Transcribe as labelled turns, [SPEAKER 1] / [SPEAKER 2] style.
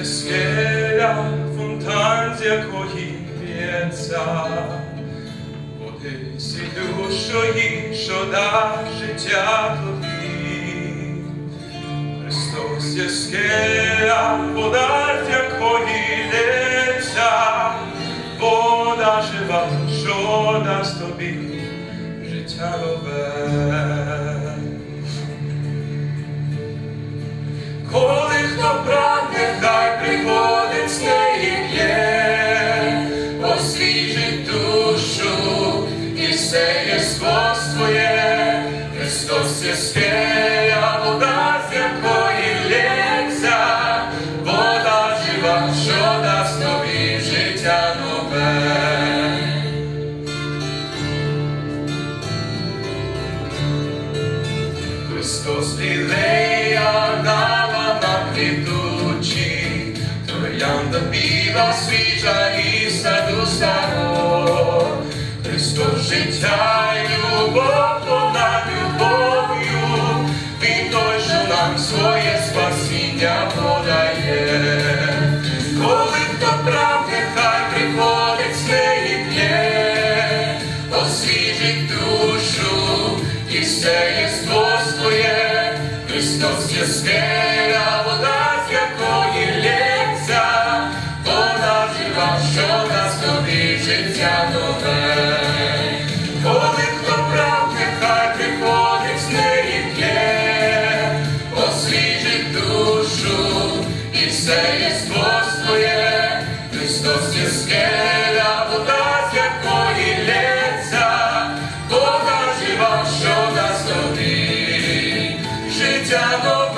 [SPEAKER 1] Es Wälder von Tanzia Kochi Pienza, wo du sie duscho życia to wie. Christus es Wälder von Tanzia Kochi Pienza, wo da żywa, żoda z życia lobe. Христос є скеля, вода, з якої вода жива, що дасть тобі життя нове. Христос лілея дава нам квітучі, троянда біла, свіжа і саду. Христос життя нам своє спасіння подає. Коли хто прагне, хай приходить з п'є, освіжить душу і все єство своє, Христос є скеля, вода, з якої лється, вона жива, що дасть тобі життя нове. І все своє, Христос є скеля, вода, з якої лється, вода жива, що дасть тобі життя нове.